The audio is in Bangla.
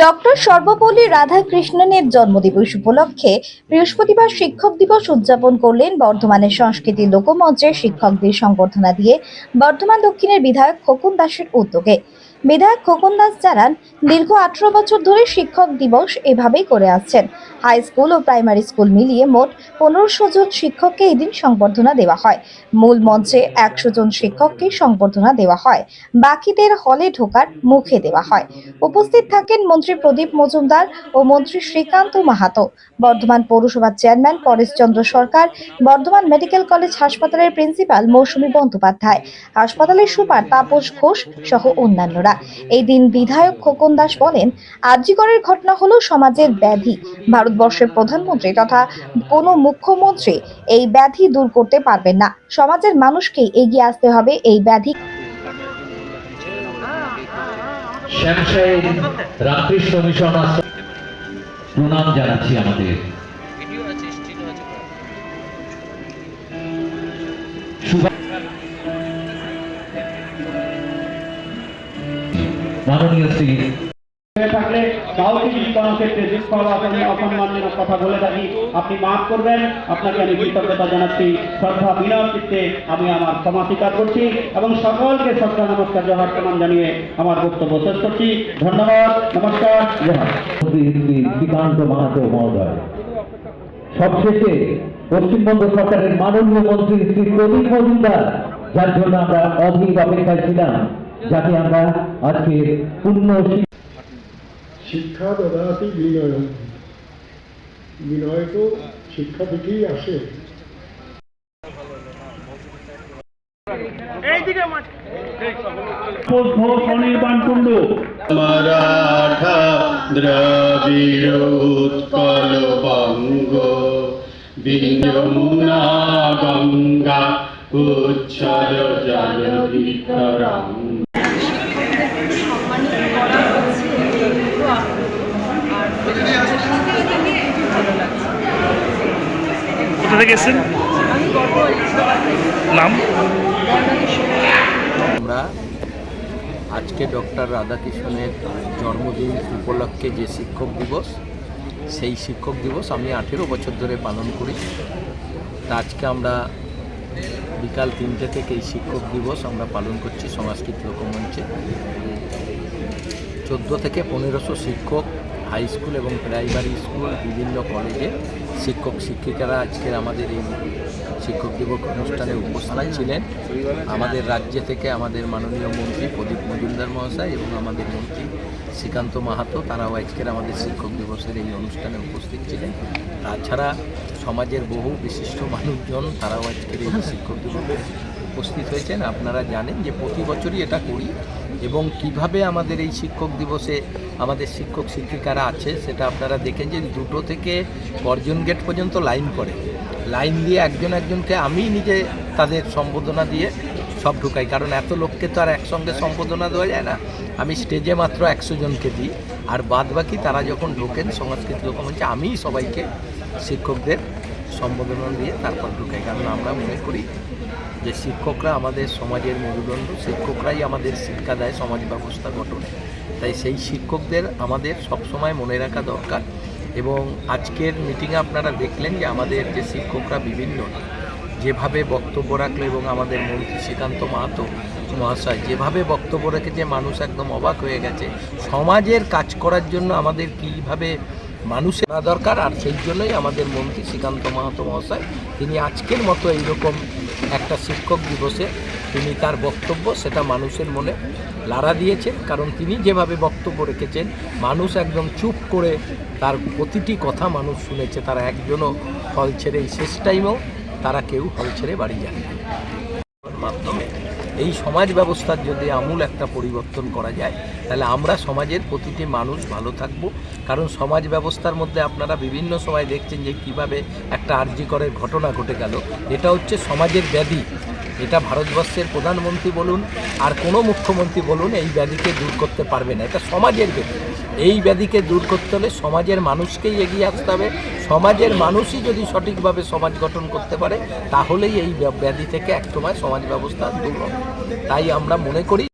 ডক্টর সর্বপল্লী রাধাকৃষ্ণনের জন্মদিবস উপলক্ষে বৃহস্পতিবার শিক্ষক দিবস উদযাপন করলেন বর্ধমানের সংস্কৃতি লোকমঞ্চের শিক্ষকদের সংবর্ধনা দিয়ে বর্ধমান দক্ষিণের বিধায়ক খোকন দাসের উদ্যোগে। বিধায়ক খোকন দাস জানান, দীর্ঘ আঠারো বছর ধরে শিক্ষক দিবস এভাবেই করে আসছেন। হাই স্কুল ও প্রাইমারি স্কুল মিলিয়ে মোট পনেরোশো জন শিক্ষককে এই দিন সংবর্ধনা দেওয়া হয়। মূল মঞ্চে একশো জন শিক্ষককে সংবর্ধনা দেওয়া হয়। বাকিদের হলে ঢোকার মুখে দেওয়া হয়। উপস্থিত থাকেন মন্ত্রী প্রদীপ মজুমদার ও মন্ত্রী শ্রীকান্ত মাহাতো। বর্ধমান পৌরসভার chairman Pareshchandra Sarkar, Bardhaman medical college হাসপাতালের প্রিন্সিপাল মৌসুমী বন্দ্যোপাধ্যায়, হাসপাতালের সুপার তাপস ঘোষ সহ অন্যান্যরা। এই দিন বিধায়ক খোকন দাস বলেন, আর্যিকরের ঘটনা হলো সমাজের ব্যাধি। ভারতবর্ষের প্রধানমন্ত্রী তথা কোনো মুখ্যমন্ত্রী এই ব্যাধি দূর করতে পারবেন না। সমাজের মানুষকেই এগিয়ে আসতে হবে এই ব্যাধি। রামকৃষ্ণ মিশন প্রণাম জানাচ্ছি আমাদের। মাননীয় শ্রী থাকলে কাউকে যদি কোনো ক্ষেত্রে অসম্মানজনক কথা বলে থাকি আপনি মাফ করবেন। আপনাকে আমি কৃতজ্ঞতা জানাচ্ছি। শ্রদ্ধা বিনয় চিত্তে আমি আমার ক্ষমা স্বীকার করছি এবং সকলকে শ্রদ্ধা নমস্কার জোহার প্রণাম জানিয়ে আমার বক্তব্য শেষ করছি। ধন্যবাদ। নমস্কার। জোহার শ্রী শ্রী শ্রীকান্ত মাহাতো মহোদয়। সবশেষে পশ্চিমবঙ্গ সরকারের মাননীয় মন্ত্রী শ্রী প্রদীপ মজুমদার যার জন্য আমরা অধীর অপেক্ষায় ছিলাম। যাকে আমরা আজকে পূর্ণ শিক্ষা দদাতি বিনয় বিনয় তো শিক্ষা থেকেই আসে। অনির্বাণ কুণ্ডু মারাঠা দ্রাবিড় বঙ্গ যমুনা গঙ্গা উচ্ছল জল বিতরঙ্গ সম্মানিত করা হচ্ছে একটু আপ্লুত আর ভালো লাগছে কোথা থেকে এসেছেন? নাম? আমরা আজকে ডক্টর রাধাকৃষ্ণের জন্মদিন উপলক্ষে যে শিক্ষক দিবস, সেই শিক্ষক দিবস আমি আঠেরো বছর ধরে পালন করি তা আজকে আমরা বিকাল তিনটে থেকে এই শিক্ষক দিবস আমরা পালন করছি সংস্কৃত লোকমঞ্চে। চোদ্দ থেকে পনেরোশো শিক্ষক হাই স্কুল এবং প্রাইমারি স্কুল, বিভিন্ন কলেজে শিক্ষক, শিক্ষিকারা আজকের আমাদের এই শিক্ষক দিবস অনুষ্ঠানে উপস্থিত ছিলেন। আমাদের রাজ্য থেকে আমাদের মাননীয় মন্ত্রী প্রদীপ মজুমদার মহাশয় এবং আমাদের মন্ত্রী শ্রীকান্ত মাহাতো, তারাও আজকের আমাদের শিক্ষক দিবসের এই অনুষ্ঠানে উপস্থিত ছিলেন। তাছাড়া সমাজের বহু বিশিষ্ট মানুষজন তারাও আজকের এই শিক্ষক দিবসে উপস্থিত হয়েছেন। আপনারা জানেন যে প্রতি বছরই এটা করি। এবং কীভাবে আমাদের এই শিক্ষক দিবসে আমাদের শিক্ষক শিক্ষিকারা আছে সেটা আপনারা দেখেন যে দুটো থেকে বর্জন গেট পর্যন্ত লাইন করে। লাইন দিয়ে একজন একজনকে আমি নিজে তাদের সম্বোধনা দিয়ে সব ঢুকাই, কারণ এত লোককে তো আর একসঙ্গে সম্বোধনা দেওয়া যায় না। আমি স্টেজে মাত্র একশো জনকে দিই, আর বাদ বাকি তারা যখন ঢোকেন সংস্কৃতি সংস্কৃত লোকমঞ্চে আমিই সবাইকে শিক্ষকদের সম্বোধনা দিয়ে তারপর ঢুকাই কারণ আমরা মনে করি যে শিক্ষকরা আমাদের সমাজের মেরুদণ্ড শিক্ষকরাই আমাদের শিক্ষা দেয়, সমাজ ব্যবস্থা গঠনে। তাই সেই শিক্ষকদের আমাদের সবসময় মনে রাখা দরকার। এবং আজকের মিটিংয়ে আপনারা দেখলেন যে আমাদের যে শিক্ষকরা বিভিন্ন, যেভাবে বক্তব্য রাখল এবং আমাদের মন্ত্রী শ্রীকান্ত মাহাতো মহাশয় যেভাবে বক্তব্য রেখেছে, মানুষ একদম অবাক হয়ে গেছে। সমাজের কাজ করার জন্য আমাদের কীভাবে মানুষের করা দরকার, আর সেই জন্যই আমাদের মন্ত্রী শ্রীকান্ত মাহাতো মহাশয়, তিনি আজকের মতো এইরকম একটা শিক্ষক দিবসে তিনি তার বক্তব্য সেটা মানুষের মনে লাড়া দিয়েছেন। কারণ তিনি যেভাবে বক্তব্য রেখেছেন, মানুষ একদম চুপ করে তার প্রতিটি কথা মানুষ শুনেছে, তারা একজনও হল ছেড়ে এই শেষ টাইমেও তারা কেউ হল ছেড়ে বাড়ি যায়নি। মাধ্যমে এই সমাজ ব্যবস্থার যদি আমূল একটা পরিবর্তন করা যায়, তাহলে আমরা সমাজের প্রতিটি মানুষ ভালো থাকব। কারণ সমাজ ব্যবস্থার মধ্যে আপনারা বিভিন্ন সময় দেখছেন যে কীভাবে একটা আর্যিকরের ঘটনা ঘটে গেল। এটা হচ্ছে সমাজের ব্যাধি। এটা ভারতবর্ষের প্রধানমন্ত্রী বলুন আর কোনো মুখ্যমন্ত্রী বলুন এই ব্যাধিকে দূর করতে পারবে না। এটা সমাজের ব্যাধি। এই ব্যাধিকে দূর করতে হলে সমাজের মানুষকেই এগিয়ে আসতে হবে। সমাজের মানুষই যদি সঠিকভাবে সমাজ গঠন করতে পারে, তাহলেই এই ব্যাধি থেকে একসময় সমাজ ব্যবস্থা দূর হবে। তাই আমরা মনে করি